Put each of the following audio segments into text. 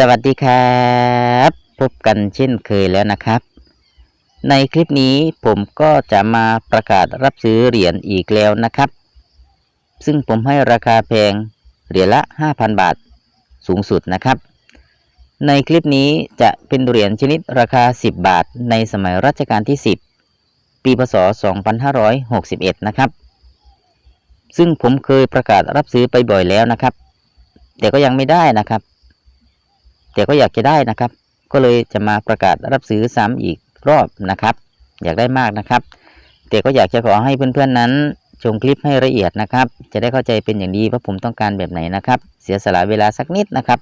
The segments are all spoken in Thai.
สวัสดีครับพบกันเช่นเคยแล้วนะครับ ในคลิปนี้ผมก็จะมาประกาศรับซื้อเหรียญอีกแล้วนะครับ ซึ่งผมให้ราคาแพงเหรียญละ 5,000 บาทสูงสุดนะครับ ในคลิปนี้จะเป็นเหรียญชนิดราคา 10 บาทในสมัยรัชกาลที่ 10 ปีพศ 2561 นะครับ ซึ่งผมเคยประกาศรับซื้อไปบ่อยแล้วนะครับ แต่ก็ยังไม่ได้นะครับ แต่ก็อยากจะได้นะครับ ก็เลยจะมาประกาศรับซื้อซ้ำอีกรอบนะครับ อยากได้มากนะครับ แต่ก็อยากจะขอให้เพื่อนๆนั้นชมคลิปให้ละเอียดนะครับ จะได้เข้าใจเป็นอย่างดีว่าผมต้องการแบบไหนนะครับ เสียสละเวลาสักนิดนะครับ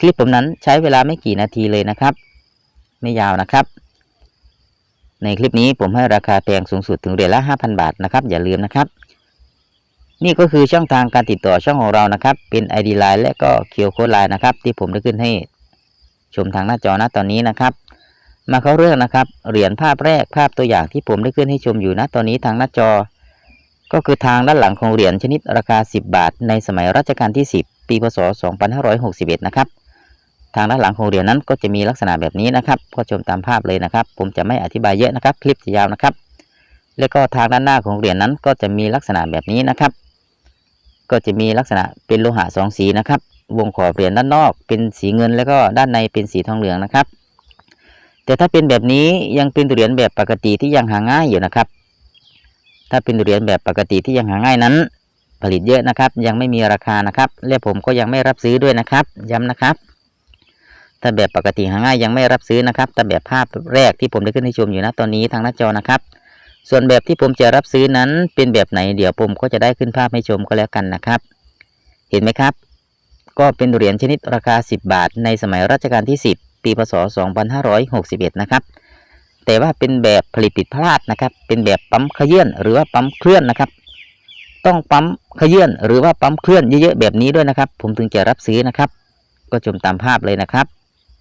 คลิปผมนั้นใช้เวลาไม่กี่นาทีเลยนะครับ ไม่ยาวนะครับ ในคลิปนี้ผมให้ราคาแพงสูงสุดถึงเหรียญละ 5,000 บาทนะครับ อย่าลืมนะครับ นี่ก็คือช่องทางการติดต่อช่องของเรานะครับ เป็น ID Line และก็ QR Code Line นะครับ ที่ผมได้ขึ้นให้ชมทางหน้าจอณตอนนี้นะครับ มาเข้าเรื่องนะครับ เหรียญภาพแรกภาพตัวอย่างที่ผมได้ขึ้นให้ชมอยู่ณตอนนี้ทางหน้าจอ ก็คือทางด้านหลังของเหรียญชนิดราคา 10 บาท ในสมัยรัชกาลที่ 10 ปีพศ 2561 นะครับ ทางด้านหลังของเหรียญนั้นก็จะมีลักษณะแบบนี้นะครับ ก็ชมตามภาพเลยนะครับ ผมจะไม่อธิบายเยอะนะครับ คลิปจะยาวนะครับ แล้วก็ทางด้านหน้าของเหรียญนั้นก็จะมีลักษณะแบบนี้นะครับ ก็จะมีลักษณะเป็นโลหะสองสีนะครับ วงขอบเหรียญด้านนอกเป็นสีเงินแล้วก็ด้านในเป็นสีทองเหลืองนะครับ แต่ถ้าเป็นแบบนี้ยังเป็นเหรียญแบบปกติที่ยังหาง่ายอยู่นะครับ ถ้าเป็นเหรียญแบบปกติที่ยังหาง่ายนั้น ผลิตเยอะนะครับ ยังไม่มีราคานะครับและผมก็ยังไม่รับซื้อด้วยนะครับ ย้ำนะครับ ถ้าแบบปกติหาง่ายยังไม่รับซื้อนะครับแต่แบบภาพแรกที่ผมได้ขึ้นให้ชมอยู่นะตอนนี้ทางหน้าจอนะครับ ส่วนแบบที่ผมจะรับซื้อนั้นเป็นแบบไหนเดี๋ยวผมก็จะได้ขึ้นภาพให้ชมก็แล้วกันนะครับ เห็นไหมครับ ก็เป็นเหรียญชนิดราคา 10 บาท ในสมัยรัชกาลที่ 10 ปีพศ 2561 นะครับ แต่ว่าเป็นแบบผลิตผิดพลาดนะครับ เป็นแบบปั๊มขยื่นหรือว่าปั๊มเคลื่อนนะครับ ต้องปั๊มขยื่นหรือว่าปั๊มเคลื่อนเยอะๆแบบนี้ด้วยนะครับ ผมถึงจะรับซื้อนะครับ ก็ชมตามภาพเลยนะครับ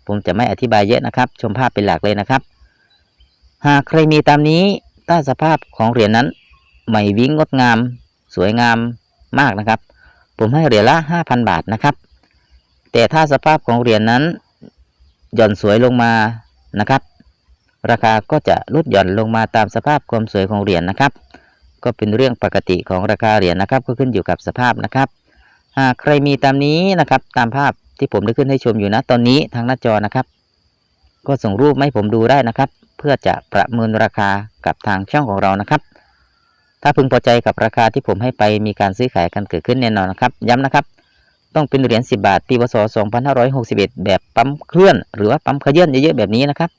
ผมจะไม่อธิบายเยอะนะครับ ชมภาพเป็นหลักเลยนะครับ หากใครมีตามนี้ ถ้าสภาพของเหรียญนั้นใหม่วิ่งงดงาม สวยงามมากนะครับ ผมให้เหรียญละ 5,000 บาทนะครับ แต่ถ้าสภาพของเหรียญนั้นหย่อนสวยลงมานะครับ ราคาก็จะลดหย่อนลงมาตามสภาพความสวยของเหรียญนะครับ ก็เป็นเรื่องปกติของราคาเหรียญนะครับ ก็ขึ้นอยู่กับสภาพนะครับหากใครมีตามนี้นะครับตามภาพที่ผมได้ขึ้นให้ชมอยู่นะตอนนี้ทางหน้าจอนะครับ ก็ส่งรูปให้ผมดูได้นะครับ เพื่อจะประเมินราคากับทางช่องของเรานะครับ ถ้าพึงพอใจกับราคาที่ผมให้ไปมีการซื้อขายกันเกิดขึ้นแน่นอนนะครับ ย้ำนะครับ ต้องเป็นเหรียญ10 บาทปีพศ2561 แบบปั๊มเคลื่อน หรือว่าปั๊มขยื่นเยอะๆแบบนี้นะครับ